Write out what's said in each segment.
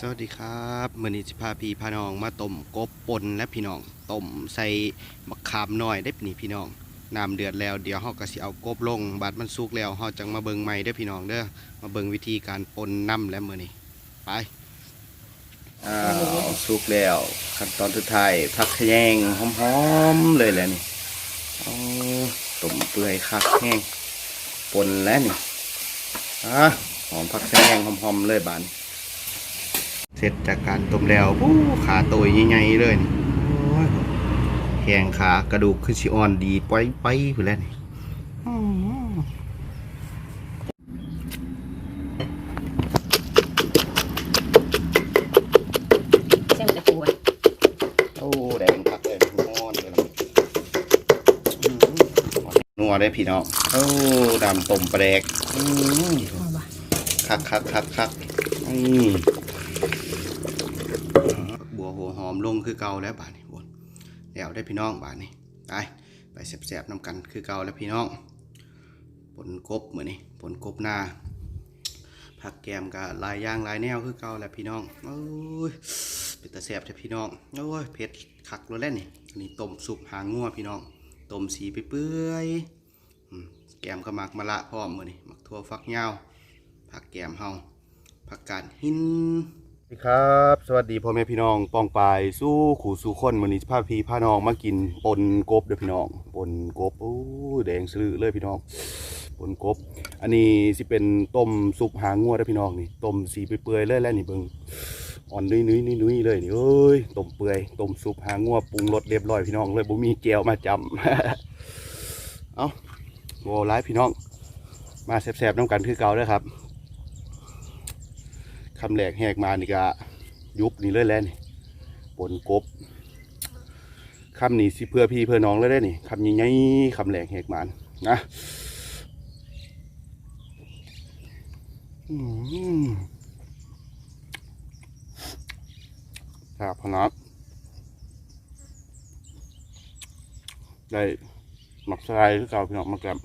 สวัสดีครับมือนี้สิพาพี่พาน้องมาต้มกบปนและพี่น้องต้มใส่บักขามน้อยได้อนี่พี่น้องน้ำเดือดแล้วเดี๋ยวเฮาก็สิเอากบลงบาดมันสุกแล้วเฮาจังมาเบิ่งใหม่เด้พี่น้องเด้อมาเบิ่งวิธีการปนน้ำแล้วมือนี้ไปอ้าวสุกแล้ว ขั้นตอนสุดท้ายผักแยงหอมๆเลยแหละนี่ต้มเปื่อยคักแห้งปนแล้วนี่อะหอมผักแยงหอมๆเลยบาดน ร็จจากการต้มแล้วปู้ขาตัวใหญ่ๆเลยนี่โอ้ยแข้งขากระดูกคือชิอ่อนดีไปไปไปแล้วนี่อื้อหือเส้นตะปูอะโอ้แดงคักเลยงอนเลยนะอื้อหือนัวได้อพี่น้องโอ้ดำต้มปลาแดกอื้อหือเอาวะคักคักคักคักนี่บัวหัวหอม ลงคือเก่าแล้วบาดนี้บนแล้วได้พี่น้องบาดนี้ไปไปแสบๆน้ำกันคือเก่าแล้วพี่น้องผลกบเหมือนนี่ผลกบหน้าผักแกมกับลายย่างลายแนวคือเก่าแล้วพี่น้องโอ้ยเป็นตาแสบใช่พี่น้องโอ้ยเผ็ดคักเลยแล้วนี่อันนี้ต้มสุกหางงัวพี่น้องต้มสีไปเปื่อยๆอืมแกมก็มักมะละพร้อมมือนี่มักทั่วฟักยาวผักแกมเฮาผักกาดหิน ดีครับ สวัสดีพ่อแม่พี่น้องปองปายสู้ขู่สู้คนวันนี้พาพี่พาน้องมากินปนกบเด้อพี่น้องปนกบโอ้แดงสลือเลยพี่น้องปนกบ อันนี้สิเป็นต้มซุปหางงัวเด้อพี่น้องนี่ต้มสีเปื่อยๆเลยแล้วนี่เบิ่งอ่อนนุ้ยนุ้ยนุ้ยนุ้ยเลยนี่เอ้ยต้มเปื่อยต้มซุปหางงัวปรุงรสเรียบร้อยพี่น้องเลยบ่มีแก้วมาจำเอ้าโว้ร้ายพี่น้อง มาแซ่บๆน้ำกันคือเก่าเด้อครับ คำแหลกแหกมานี่ก็ยุบนี่เลยแล้วนี่ปนกบคำนี้สิเพื่อพี่เพื่อน้องเลยได้นี่คำใหญ่คำแหลกแหกมานนะครับพนับได้หมักสไลด์คือเก่าพี่น้องมาแกม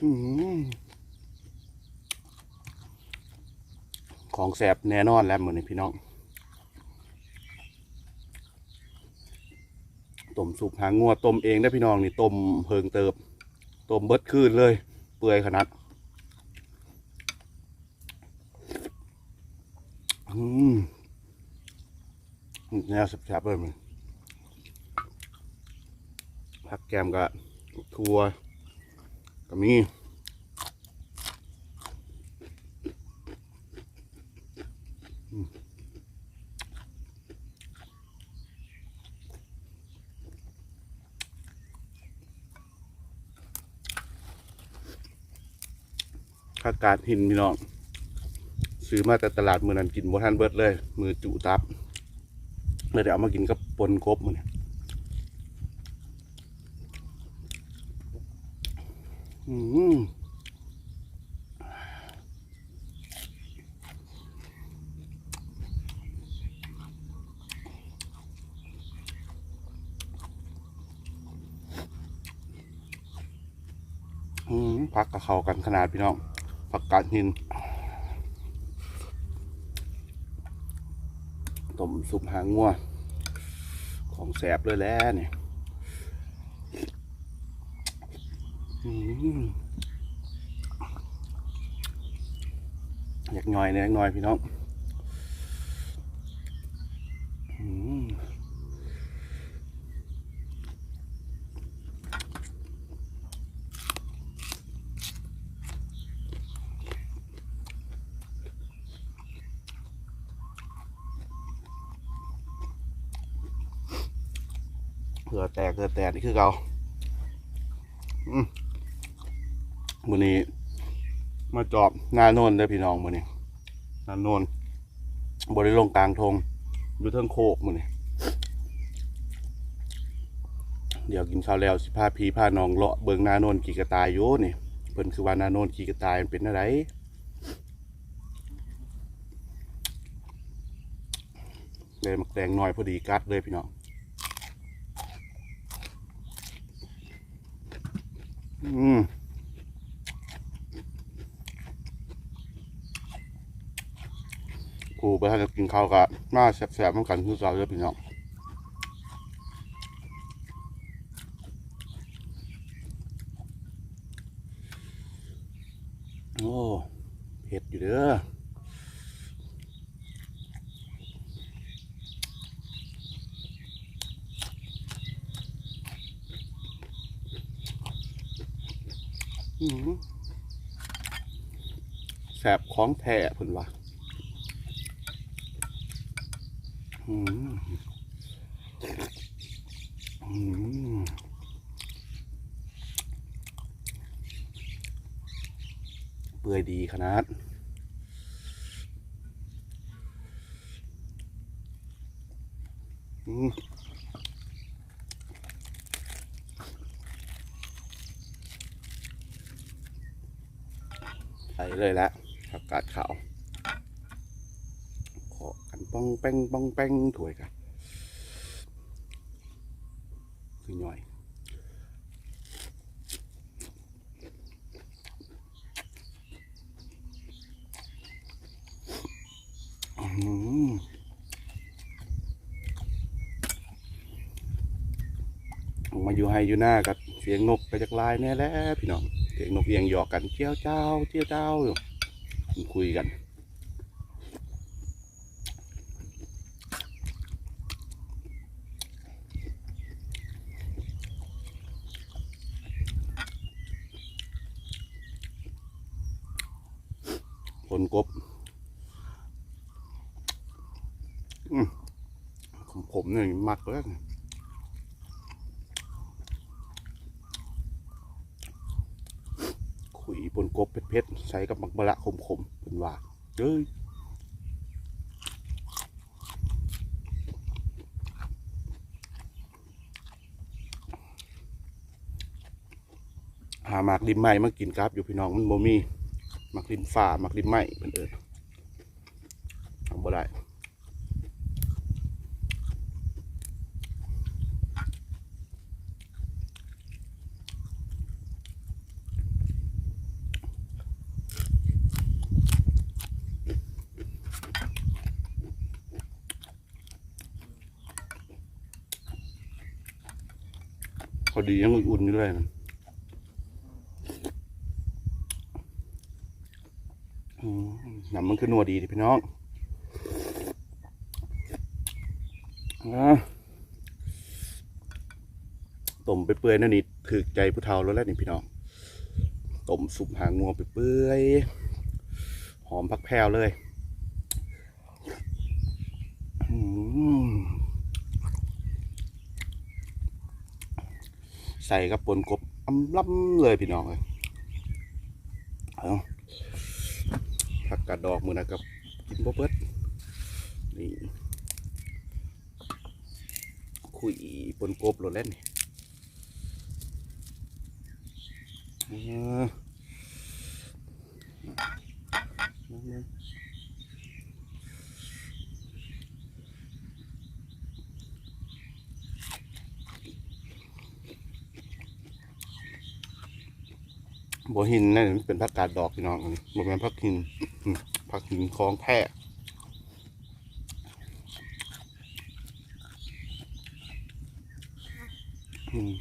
ของแสบแน่นอนแล้วเหมือนนี้พี่น้องต้มสุปหางงัวต้มเองได้พี่น้องนี่ต้มเพิงเติบต้มเบิดคืนเลย เปื่อยขนาดอืมแนวแสบๆเลยมันผักแกมกับทัว ก็มีข้ากาดหินพี่น้อง ซื้อมาแต่ตลาดมือนั้นกินบ่ทันเบิดเลย มือจุตับเลยเดี๋ยวเอามากินกับปนกบมันอื อืมพักกับเขากันขนาดพี่น้องผักกาดหินต้มซุปหางงัว ของแสบเลยแล้วเนี่ย อืมอยากหน่อยเนี่ยอยากหน่อยพี่น้องอืมเผื่อแตกเผื่อแตกนี่คือเราอืม มือนี้ มาจอบหน้าโนนได้พี่น้องมือนี้หน้าโนนบริลงกลางทงอยู่เทิงโคกมือนี้เดี๋ยวกินข้าวแล้วสิพาพีพาน้องเลาะเบิงหน้าโนนขี่กระต่ายอยู่นี่เพิ่นคือว่าหน้าโนนขี่กระต่ายมันเป็นอะไรเลยมักแดงหน้อยพอดีกัดเลยพี่น้องอืมกู ไปให้กินข้าวกับมาแสบๆเหมือนกันคือเราเลยพี่น้องโอ้เผ็ดอยู่เด้อแสบของแท้เพิ่นว่า อืมอืมเปื่อยดีขนาดอืมใส่เลยละผักกาดขาว ป้องแป้งป้องแป้งถวยกันคือหน่อยออกมาอยู่ให้อยู่หน้ากับเสียงนกไปจากลายแน่แล้วพี่น้อง เสียงนกเอียงหยอกกันเจียวเจ้าเจียวเจ้าอยู่คุยกันกบ อืมผมผมเนี่ยมักแล้วขุยปนกบเผ็ดๆใส่กับมักมะละขมๆเป็นว่าเอ้ยหาหมากริมไม้มากินครับอยู่พี่น้องมันบ่มีหมากริมฝ่าหมากริมไม้เป็นเอิญทำบ่ได้ ดียังอุ่นๆอยู่เลยนะอืมน้ำมันคือนัวดีดิพี่น้องอะต้มไปเปื่อยๆนั่นนี่ถือใจผู้เฒ่าแล้วแหละนี่พี่น้องต้มสุปหางงัวไปเปื่อยๆหอมพักแพรวเลย อืม ใส่กับปนกบอำล้ำเลยพี่น้องเลยเอาผักกาดดอกมือนะครับกินบ่เบิดนี่คุยปนกบโหลดเล่นนี่ บัวหินนั่นเป็นพักกาดดอกพี่น้องอันนี้มันเป็นพักหินพักหินคลองแพร่อืม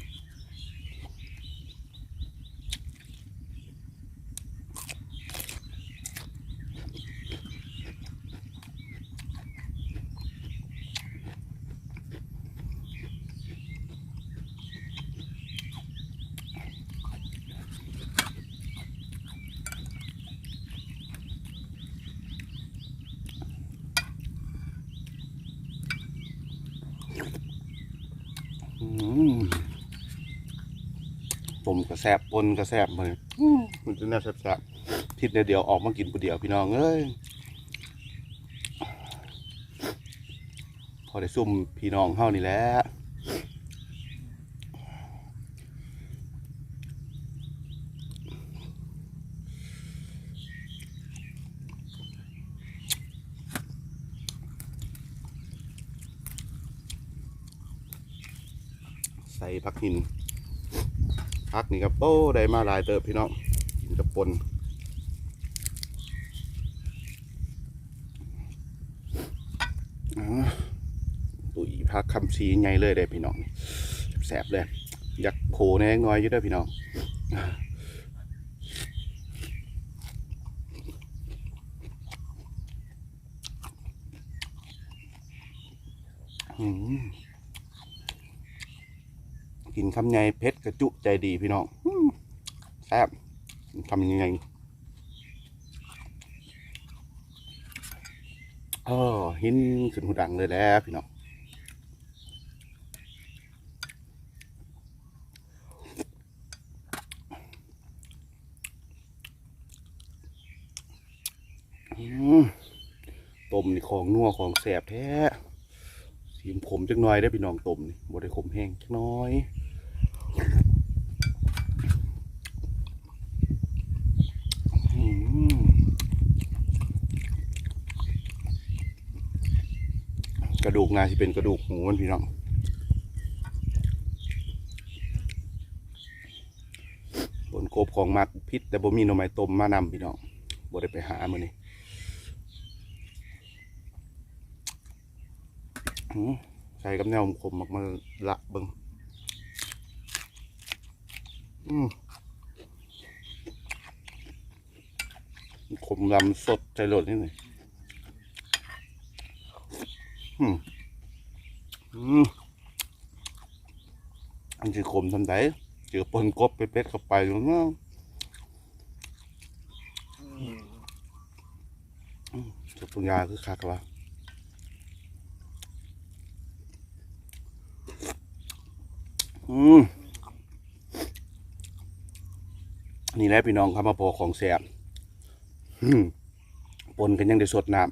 ต้มก็แซบปนก็แซบเลยมันจะแนบแซบๆทิศเดียวออกมากินผู้เดียวพี่น้องเอ้ยพอได้ซุ่มพี่น้องเข้านี่แล้วใส่ผักหิน ผักนี่ครับโอ้ได้มาหลายเติบพี่น้องกินกับปนอ๋อตุ๋ยผักคำซีใหญ่เลยได้พี่น้องนี่แสบเลยอยากโผล่แน่น้อยอยู่เด้พี่น้องอืม กินคำใหญ่เพชรกระจุใจดีพี่น้องแซ่บทำยังไงอ๋อหินขึ้นหูดังเลยแล้วพี่น้องต้มนี่ของนัวของแสบแท้ สีขมจักหน่อยได้พี่น้องต้มนี่บ่ได้ขมแห้งจักน้อยกระดูกนาที่เป็นกระดูกหมูมันพี่น้องบนกบของมักพิษแต่บ่มีหน่อไม้ต้มมานำพี่น้องบ่ได้ไปหามื้อนี้อืม ใส่กับแนวคมมากมาละเบิงอืมขมลำสดใจหลดนี่หน่อยอืมอืมอันที่ขมทำไดเจอปนกบไปเป็ดเข้าไปแล้วเนาะอืมจุดปัญญาคือคักวะ อืมนี่แหละพี่น้องครับมาพอของแสบปนกันยังได้สดน้ำ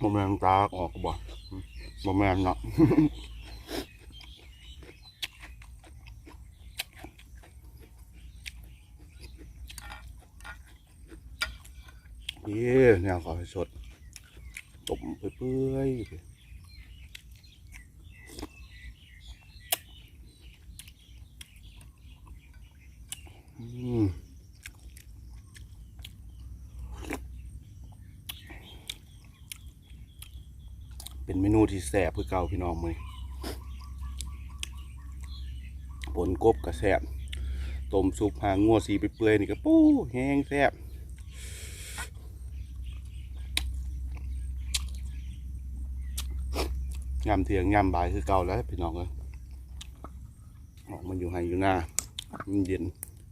บะแมนตาออกบ่บะแมนเนาะ เย้เนี่ย ขอให้สดต้มเปื่อยเป็นเมนูที่แซ่บเพื่อเก่าพี่น้องมือปนกบกับแซ่บต้มซุปหางงัวสีไปเปื่อยนี่ก็ปู้แห้งแซ่บ ยามเที่ยงยามบ่ายคือเก่าแล้วพี่น้องเอ้ยออกมาอยู่ไฮอยู่หน้ามันเย็น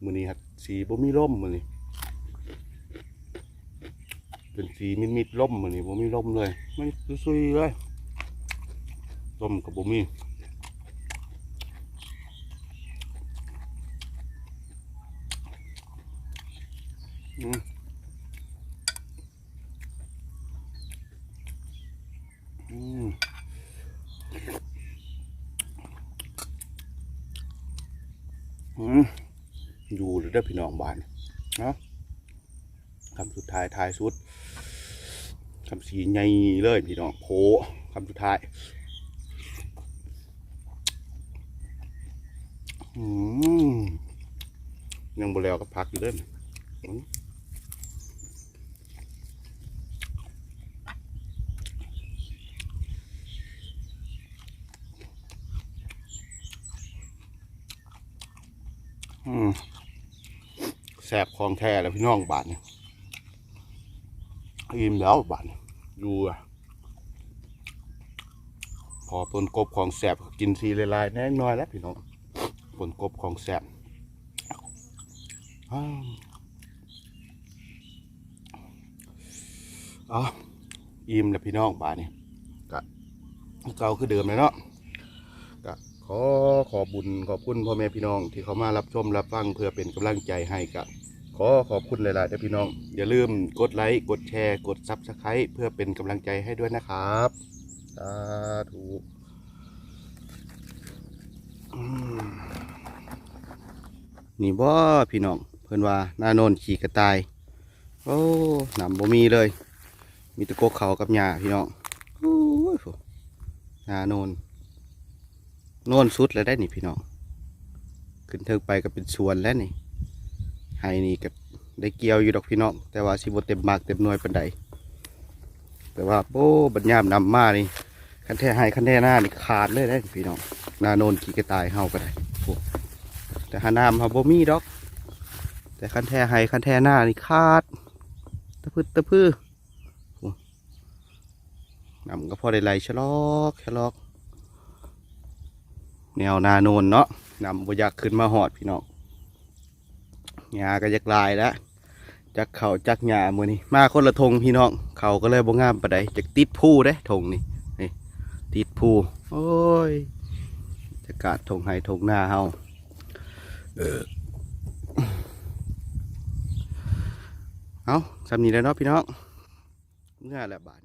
มื้อนี้ครับสีบ่มีร่มมื้อนี้เป็นสีมิดมิดร่มมื้อนี้บ่มีร่มเลย มันซุยๆเลยร่มกับบ่มีอืมอืม อยู่หรือเด้พี่น้องบ้านเนาะคำสุดท้ายท้ายสุดคำสีใหญ่เลยพี่น้องโผคำสุดท้ายอืมยังบ่แล้วก็พักอยู่เด้ออืมอืม แสบของแท้แล้วพี่น้องบาทเนี่ยอิ่มแล้วบาทเนี่ยอยู่อะพอปนกบของแสบกินทีลายๆแน่น้อยแล้วพี่น้องปนกบของแสบอ๋ออิ่มแล้วพี่น้องบาทเนี่ยกะเก่าคือเดิมเลยเนาะ ขอขอบุญขอบคุณพ่อแม่พี่น้องที่เขามารับชมรับฟังเพื่อเป็นกำลังใจให้กับขอขอบคุณหลายๆนะพี่น้อง อย่าลืมกดไลค์กดแชร์กดซับสไครต์เพื่อเป็นกำลังใจให้ด้วยนะครับสาธุนี่บ่พี่น้อง เพิ่อนว่าหน้าโนนขี่กระต่าย โอ้นำบ่มีเลย มีตะกกเขากับหญ้าพี่น้องโอ้ยหหญ้าโนน โนนสุดแล้วได้นี่พี่น้อง ขึ้นเทิงไปก็เป็นสวนแล้วนี่ไห้นี่ก็ได้เกี่ยวอยู่ดอกพี่น้อง แต่ว่าสิบเต็มมากเต็มหน่วยปานใดแต่ว่าโอ้บัดยามนำมานี่คันแท้ให้คันแท้หน้านี่ขาดเลยได้พี่น้องนาโนนขี้กระตายเฮาก็ได้แต่หาน้ำเฮาบ่มีดอก แต่คันแท้ให้คันแท้หน้านี่ขาดตะพื้ตะพื้โอ้น้ำก็พอได้ไหลชะลอกชะลอก แนวนาโนนเนาะนำบ่อยากขึ้นมาหอดพี่น้องหญ้าก็อยากลายแล้วจักเขาจักหญ้ามือนี้มาคนละทงพี่น้องเขาก็เลยบ่งามปานใดจากติดผู้เด้ทงนี่นี่ติดผู้โอ้ยจะกาดทงไห้ทงหน้าเฮาเออเอาสำนีแล้วเนาะพี่น้องเมื่อแหละบาด